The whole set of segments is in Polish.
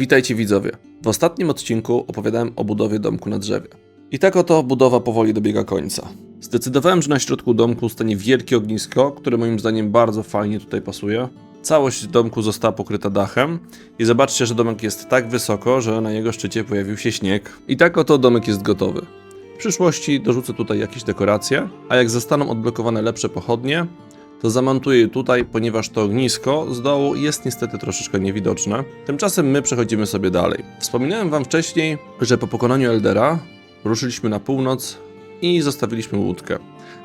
Witajcie widzowie. W ostatnim odcinku opowiadałem o budowie domku na drzewie. I tak oto budowa powoli dobiega końca. Zdecydowałem, że na środku domku stanie wielkie ognisko, które moim zdaniem bardzo fajnie tutaj pasuje. Całość domku została pokryta dachem i zobaczcie, że domek jest tak wysoko, że na jego szczycie pojawił się śnieg. I tak oto domek jest gotowy. W przyszłości dorzucę tutaj jakieś dekoracje, a jak zostaną odblokowane lepsze pochodnie, to zamontuję je tutaj, ponieważ to ognisko z dołu jest niestety troszeczkę niewidoczne. Tymczasem my przechodzimy sobie dalej. Wspominałem wam wcześniej, że po pokonaniu Eldera ruszyliśmy na północ i zostawiliśmy łódkę.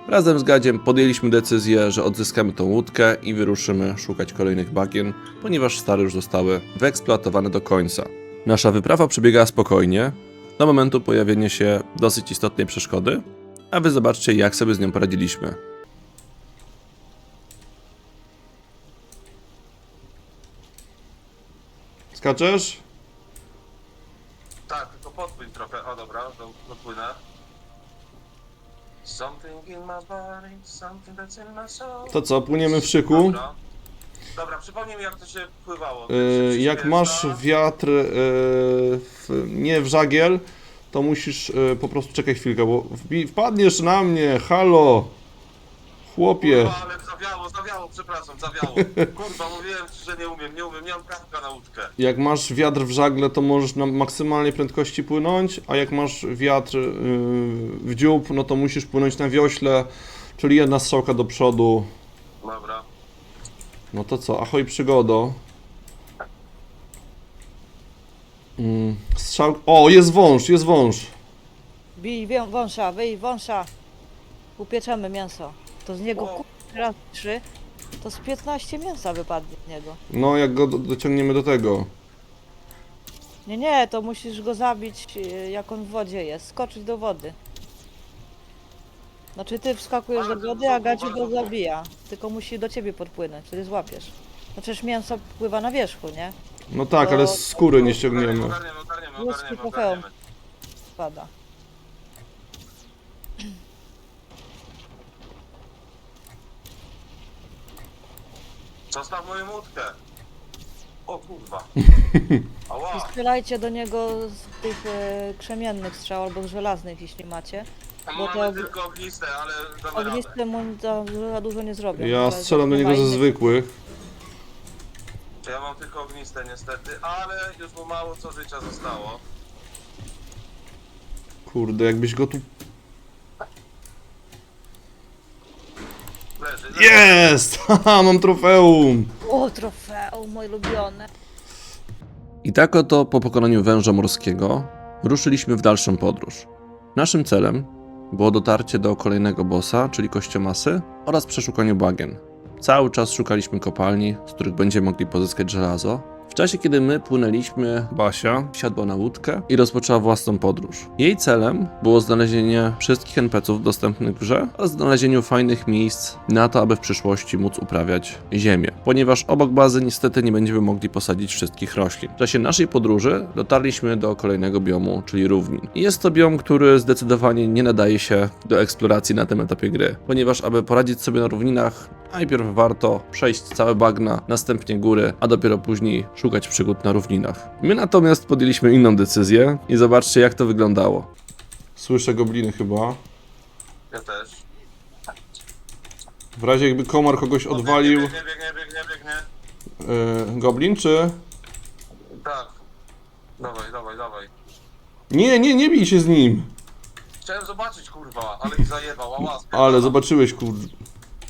Razem z Gadziem podjęliśmy decyzję, że odzyskamy tą łódkę i wyruszymy szukać kolejnych bagien, ponieważ stare już zostały wyeksploatowane do końca. Nasza wyprawa przebiegała spokojnie, do momentu pojawienia się dosyć istotnej przeszkody, a wy zobaczcie jak sobie z nią poradziliśmy. Skaczesz? Tak, tylko podpłyń trochę. O dobra, do, dopłynę. Something in my body, something that's in my soul. To co, płyniemy w szyku? Dobra. Dobra, przypomnij mi jak to się pływało. Yy, jak masz wiatr yy, w, nie w żagiel, to musisz yy, po prostu czekaj chwilkę, bo wbi- wpadniesz na mnie, halo! Chłopie! Kurwa, ale zawiało, zawiało, przepraszam, zawiało. Kurwa, mówiłem ci, że nie umiem, nie umiem, nie mam na łódkę. Jak masz wiatr w żagle, to możesz na maksymalnej prędkości płynąć, a jak masz wiatr yy, w dziób, no to musisz płynąć na wiośle, czyli jedna strzałka do przodu. Dobra. No to co, ahoj przygodo. Mm, strzał... O, jest wąż, jest wąż. Bij wią- wąsza, wyj wąsza. Upieczemy mięso. To z niego O. ku- raz trzy, to z 15 mięsa wypadnie z niego. No, jak go do, dociągniemy do tego. Nie, nie, to musisz go zabić y, jak on w wodzie jest. Skoczyć do wody. Znaczy ty wskakujesz do wody, a bardzo go zabija. Tylko musi do ciebie podpłynąć, wtedy złapiesz. No przecież mięso pływa na wierzchu, nie? No tak, ale z skóry nie ściągniemy. Ogarniemy, ogarniemy, Łuski ogarniemy, trofeum. ogarniemy. Spada. Zostaw moją łódkę. O kurwa. I Ała. strzelajcie do niego z tych e, krzemiennych strzał albo z żelaznych, jeśli macie. bo Mamy to- tylko ogniste, ale damy radę. Ognisty mu za, za dużo nie zrobią. Ja strzelam do nie niego ze zwykłych. Ja mam tylko ogniste niestety, ale już mu mało co życia zostało. Kurde, jakbyś go tu... Leży, leży. Jest! Haha, mam trofeum! O, trofeum, moje ulubione. I tak oto po pokonaniu węża morskiego ruszyliśmy w dalszą podróż. Naszym celem było dotarcie do kolejnego bossa, czyli kościomasy oraz przeszukanie bagien. Cały czas szukaliśmy kopalni, z których będziemy mogli pozyskać żelazo. Czasie, kiedy my płynęliśmy, Basia wsiadła na łódkę i rozpoczęła własną podróż. Jej celem było znalezienie wszystkich NPC-ów dostępnych w grze oraz znalezieniu fajnych miejsc na to, aby w przyszłości móc uprawiać ziemię, ponieważ obok bazy niestety nie będziemy mogli posadzić wszystkich roślin. W czasie naszej podróży dotarliśmy do kolejnego biomu, czyli równin. Jest to biom, który zdecydowanie nie nadaje się do eksploracji na tym etapie gry, ponieważ aby poradzić sobie na równinach, najpierw warto przejść całe bagna, następnie góry, a dopiero później szukać przygód na równinach. My natomiast podjęliśmy inną decyzję i zobaczcie jak to wyglądało. Słyszę gobliny chyba. Ja też. W razie jakby komar kogoś odwalił. Biegnie, biegnie, biegnie, biegnie. Yy, goblin czy? Tak. Dawaj, dawaj, dawaj. Nie, nie, nie bij się z nim. Chciałem zobaczyć kurwa, ale mi zajebał, ała. Ale zobaczyłeś kur...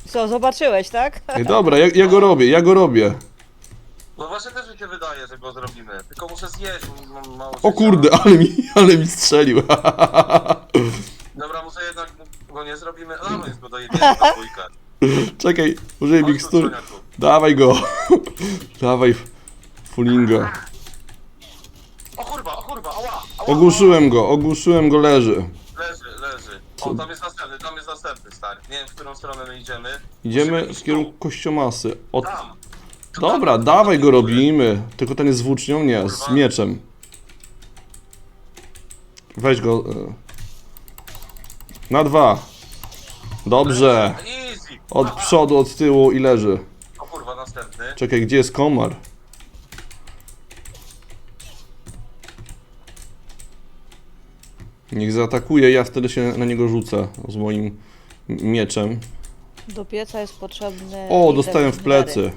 Co, zobaczyłeś, tak? Ej, dobra, ja, ja go robię, ja go robię. No właśnie też mi się wydaje, że go zrobimy. Tylko muszę zjeść, mam mało O kurde, ale mi, ale mi strzelił. Dobra, może jednak go nie zrobimy. A no jest go dojedziemy na dwójkę. Czekaj, użyję Chodź tu, mikstur. cwaniaku. Dawaj go. Dawaj fulinga. O kurwa, o kurwa, ała, ała. Ogłuszyłem go, ogłuszyłem go, leży. O, tam jest następny, tam jest następny, stary. Nie wiem, w którą stronę my idziemy. Idziemy w kierunku kościomasy. Od... Tam. Dobra, dawaj go robimy. Tylko ten jest z włócznią? Nie, z Kurwa. mieczem. Weź go. e. Na dwa. Dobrze. Easy. Od przodu, od tyłu i leży. O kurwa, następny. Czekaj, gdzie jest komar? Niech zaatakuje, ja wtedy się na niego rzucę z moim mieczem. Do pieca jest potrzebny... O, dostałem w plecy.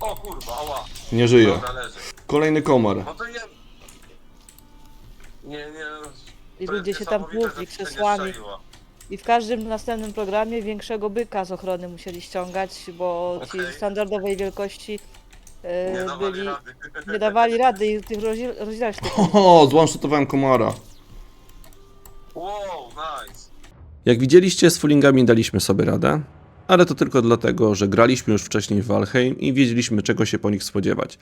O kurwa, ała. Nie żyje. Dobra, leży. Kolejny komar. No to nie... Nie, nie... I to ludzie jest się tam niesamowite, płukli że ci się nie krzesłami. strzeliło. I w każdym następnym programie większego byka z ochrony musieli ściągać, bo ci Okej. standardowej wielkości e, Nie dawali byli, rady. nie dawali rady i tych rozdziel- rozdzielać tych O, złamszutowałem komara. Wow, nice. Jak widzieliście, z fullingami daliśmy sobie radę, ale to tylko dlatego, że graliśmy już wcześniej w Valheim i wiedzieliśmy, czego się po nich spodziewać.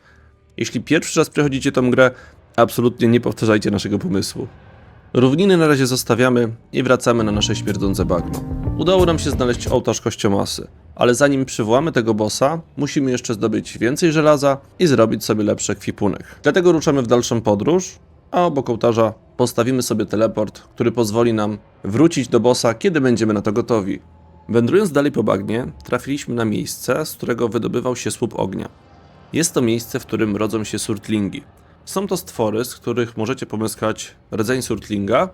Jeśli pierwszy raz przechodzicie tą grę, absolutnie nie powtarzajcie naszego pomysłu. Równiny na razie zostawiamy i wracamy na nasze śmierdzące bagno. Udało nam się znaleźć ołtarz kościomasy, ale zanim przywołamy tego bossa, musimy jeszcze zdobyć więcej żelaza i zrobić sobie lepszy ekwipunek. Dlatego ruszamy w dalszą podróż, a obok ołtarza postawimy sobie teleport, który pozwoli nam wrócić do bossa, kiedy będziemy na to gotowi. Wędrując dalej po bagnie, trafiliśmy na miejsce, z którego wydobywał się słup ognia. Jest to miejsce, w którym rodzą się surtlingi. Są to stwory, z których możecie pomyskać rdzeń surtlinga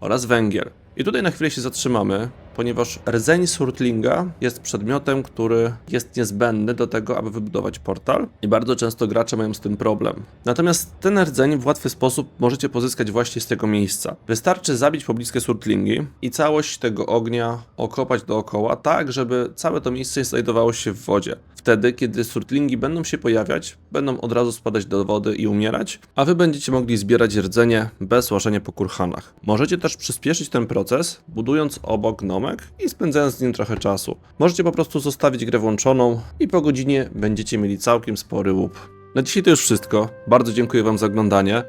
oraz węgiel. I tutaj na chwilę się zatrzymamy, ponieważ rdzeń surtlinga jest przedmiotem, który jest niezbędny do tego, aby wybudować portal i bardzo często gracze mają z tym problem. Natomiast ten rdzeń w łatwy sposób możecie pozyskać właśnie z tego miejsca. Wystarczy zabić pobliskie surtlingi i całość tego ognia okopać dookoła, tak żeby całe to miejsce znajdowało się w wodzie. Wtedy, kiedy surtlingi będą się pojawiać, będą od razu spadać do wody i umierać, a wy będziecie mogli zbierać rdzenie bez łażenia po kurhanach. Możecie też przyspieszyć ten proces, budując obok gnomek i spędzając z nim trochę czasu. Możecie po prostu zostawić grę włączoną i po godzinie będziecie mieli całkiem spory łup. Na dzisiaj to już wszystko. Bardzo dziękuję wam za oglądanie.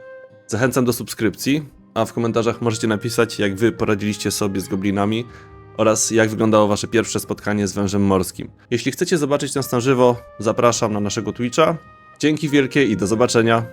Zachęcam do subskrypcji, a w komentarzach możecie napisać, jak wy poradziliście sobie z goblinami oraz jak wyglądało wasze pierwsze spotkanie z wężem morskim. Jeśli chcecie zobaczyć nas na żywo, zapraszam na naszego Twitcha. Dzięki wielkie i do zobaczenia.